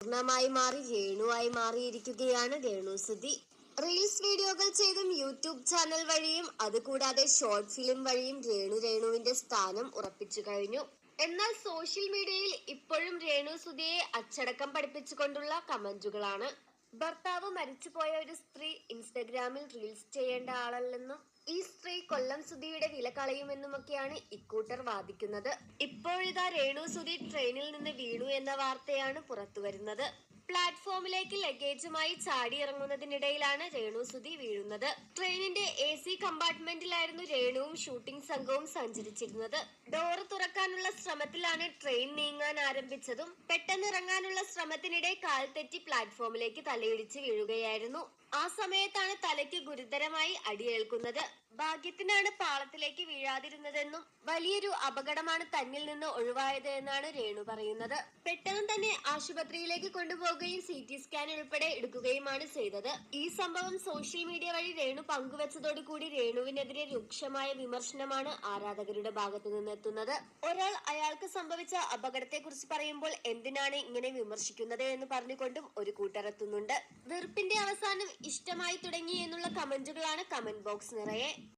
പൂർണമായി മാറി രേണുവായി മാറിയിരിക്കുകയാണ് രേണു സുധി. റീൽസ് വീഡിയോകൾ ചെയ്തും യൂട്യൂബ് ചാനൽ വഴിയും അതുകൂടാതെ ഷോർട്ട് ഫിലിം വഴിയും രേണു രേണുവിന്റെ സ്ഥാനം ഉറപ്പിച്ചു കഴിഞ്ഞു. എന്നാൽ സോഷ്യൽ മീഡിയയിൽ ഇപ്പോഴും രേണു സുധിയെ അച്ചടക്കം പഠിപ്പിച്ചുകൊണ്ടുള്ള കമന്റുകളാണ്. ഭർത്താവ് മരിച്ചുപോയ ഒരു സ്ത്രീ ഇൻസ്റ്റഗ്രാമിൽ റീൽസ് ചെയ്യേണ്ട ആളല്ലെന്നും ഈ സ്ത്രീ കൊല്ലം സുധിയുടെ വില കളയുമെന്നുമൊക്കെയാണ് ഇക്കൂട്ടർ വാദിക്കുന്നത്. ഇപ്പോഴിതാ രേണു സുധി ട്രെയിനിൽ നിന്ന് വീണു എന്ന വാർത്തയാണ് പുറത്തുവരുന്നത് പ്ലാറ്റ്ഫോമിലേക്ക് ലഗേജുമായി ചാടിയിറങ്ങുന്നതിനിടയിലാണ് രേണു സുധി വീഴുന്നത്. ട്രെയിനിന്റെ എ സി കമ്പാർട്ട്മെന്റിലായിരുന്നു രേണുവും ഷൂട്ടിംഗ് സംഘവും സഞ്ചരിച്ചിരുന്നത്. ഡോർ തുറക്കാനുള്ള ശ്രമത്തിലാണ് ട്രെയിൻ നീങ്ങാൻ ആരംഭിച്ചതും. പെട്ടെന്ന് ഇറങ്ങാനുള്ള ശ്രമത്തിനിടെ കാൽ തെറ്റി പ്ലാറ്റ്ഫോമിലേക്ക് തലയിടിച്ച് വീഴുകയായിരുന്നു. ആ സമയത്താണ് തലയ്ക്ക് ഗുരുതരമായി അടിയേൽക്കുന്നത്. ഭാഗ്യത്തിനാണ് പാളത്തിലേക്ക് വീഴാതിരുന്നതെന്നും വലിയൊരു അപകടമാണ് തന്നിൽ നിന്ന് ഒഴിവായത് എന്നാണ് രേണു പറയുന്നത്. പെട്ടെന്ന് തന്നെ ആശുപത്രിയിലേക്ക് കൊണ്ടുപോവുകയും സി ടി സ്കാൻ ഉൾപ്പെടെ എടുക്കുകയുമാണ് ചെയ്തത്. ഈ സംഭവം സോഷ്യൽ മീഡിയ വഴി രേണു പങ്കുവച്ചതോടുകൂടി രേണുവിനെതിരെ രൂക്ഷമായ വിമർശനമാണ് ആരാധകരുടെ ഭാഗത്തു നിന്നെത്തുന്നത് ഒരാൾ അയാൾക്ക് സംഭവിച്ച അപകടത്തെക്കുറിച്ച് പറയുമ്പോൾ എന്തിനാണ് ഇങ്ങനെ വിമർശിക്കുന്നത് എന്ന് പറഞ്ഞുകൊണ്ടും ഒരു കൂട്ടരെത്തുന്നുണ്ട് വെറുപ്പിന്റെ അവസാനം ഇഷ്ടമായി തുടങ്ങി എന്നുള്ള കമന്റുകളാണ് കമന്റ് ബോക്സ് നിറയെ.